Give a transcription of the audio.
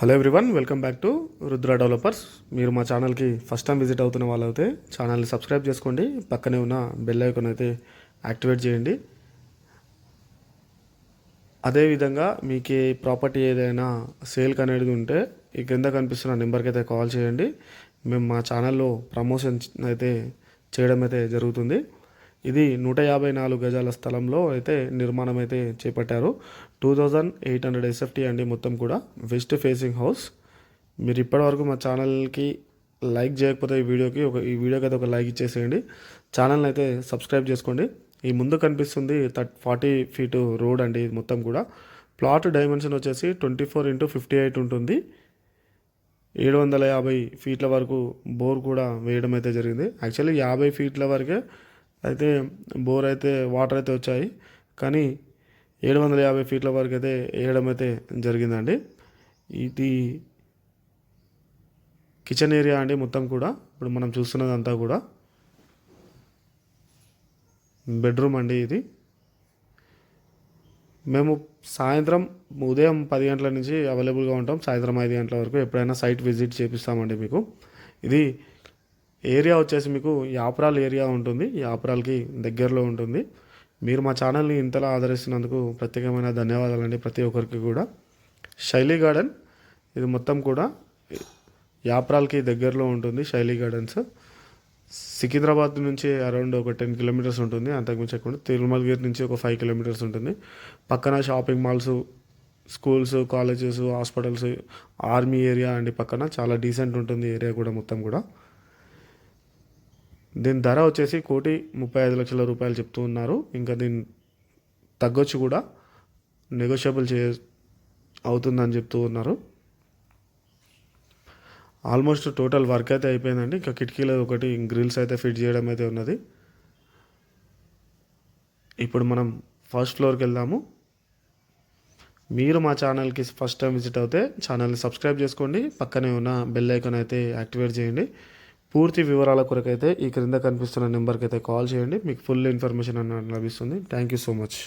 Hello everyone welcome back to Rudra developers మీరు మా ఛానల్కి ఫస్ట్ టైం విజిట్ అవుతున్న వాళ్ళైతే ఛానల్ని సబ్స్క్రైబ్ చేసుకోండి. పక్కనే ఉన్న బెల్ ఐకాన్ అయితే యాక్టివేట్ చేయండి. అదేవిధంగా మీకు ప్రాపర్టీ ఏదైనా సేల్కి అనేది ఉంటే ఈ క్రింద కనిపిస్తున్న నెంబర్కి అయితే కాల్ చేయండి. మేము మా ఛానల్లో ప్రమోషన్ అయితే చేయడం అయితే జరుగుతుంది. ఇది నూట యాభై నాలుగు గజాల స్థలంలో అయితే నిర్మాణం అయితే చేపట్టారు. Two thousand eight hundred SFT అండి మొత్తం కూడా. వెస్ట్ ఫేసింగ్ హౌస్ మీరు ఇప్పటివరకు మా ఛానల్కి లైక్ చేయకపోతే ఈ వీడియోకి ఒక ఈ వీడియోకి అయితే ఒక లైక్ ఇచ్చేసేయండి. ఛానల్ని అయితే సబ్స్క్రైబ్ చేసుకోండి. ఈ ముందు కనిపిస్తుంది థర్ట్ ఫార్టీ ఫీట్ రోడ్ అండి ఇది మొత్తం కూడా. ప్లాట్ డైమెన్షన్ వచ్చేసి twenty four into fifty eight ఉంటుంది. ఏడు వందల యాభై ఫీట్ల వరకు బోర్ కూడా వేయడం అయితే జరిగింది. యాక్చువల్లీ యాభై ఫీట్ల వరకే అయితే బోర్ అయితే వాటర్ అయితే వచ్చాయి. కానీ ఏడు వందల యాభై ఫీట్ల వరకు అయితే వేయడం అయితే జరిగిందండి. ఇది కిచెన్ ఏరియా అండి మొత్తం కూడా. ఇప్పుడు మనం చూస్తున్నదంతా కూడా. బెడ్రూమ్ అండి ఇది. మేము సాయంత్రం ఉదయం పది గంటల నుంచి అవైలబుల్గా ఉంటాం. సాయంత్రం ఐదు గంటల వరకు ఎప్పుడైనా సైట్ విజిట్ చేపిస్తామండి మీకు. ఇది ఏరియా వచ్చేసి మీకు యాప్రాల్ ఏరియా ఉంటుంది. యాప్రాల్కి దగ్గరలో ఉంటుంది. మీరు మా ఛానల్ని ఇంతలా ఆదరిస్తున్నందుకు ప్రత్యేకమైన ధన్యవాదాలండి ప్రతి ఒక్కరికి కూడా. శైలి గార్డెన్ ఇది మొత్తం కూడా యాప్రాల్కి దగ్గరలో ఉంటుంది శైలి గార్డెన్స్. సికింద్రాబాద్ నుంచి అరౌండ్ ఒక టెన్ కిలోమీటర్స్ ఉంటుంది. అంతకుమించి ఎక్కువ తిరుమలగిరి నుంచి ఒక ఫైవ్ కిలోమీటర్స్ ఉంటుంది. పక్కన shopping malls schools colleges hospitals army area అండి పక్కన చాలా డీసెంట్ ఉంటుంది ఏరియా కూడా మొత్తం కూడా. దీని ధర వచ్చేసి కోటి ముప్పై ఐదు లక్షల రూపాయలు చెప్తూ ఉన్నారు. ఇంకా దీన్ని తగ్గొచ్చు కూడా నెగోషియబుల్ చే అవుతుందని చెప్తూ ఉన్నారు. ఆల్మోస్ట్ టోటల్ వర్క్ అయితే అయిపోయిందండి. ఇంకా కిటికీలో ఒకటి గ్రిల్స్ అయితే ఫిట్ చేయడం అయితే ఉన్నది. ఇప్పుడు మనం ఫస్ట్ ఫ్లోర్కి వెళ్దాము. మీరు మా ఛానల్కి ఫస్ట్ టైం విజిట్ అవుతే ఛానల్ని సబ్స్క్రైబ్ చేసుకోండి. పక్కనే ఉన్న బెల్ ఐకాన్ అయితే యాక్టివేట్ చేయండి. పూర్తి వివరాల కొరకైతే ఈ క్రింద కనిపిస్తున్న నెంబర్కి అయితే కాల్ చేయండి. మీకు ఫుల్ ఇన్ఫర్మేషన్ అన్న లభిస్తుంది. Thank you so much.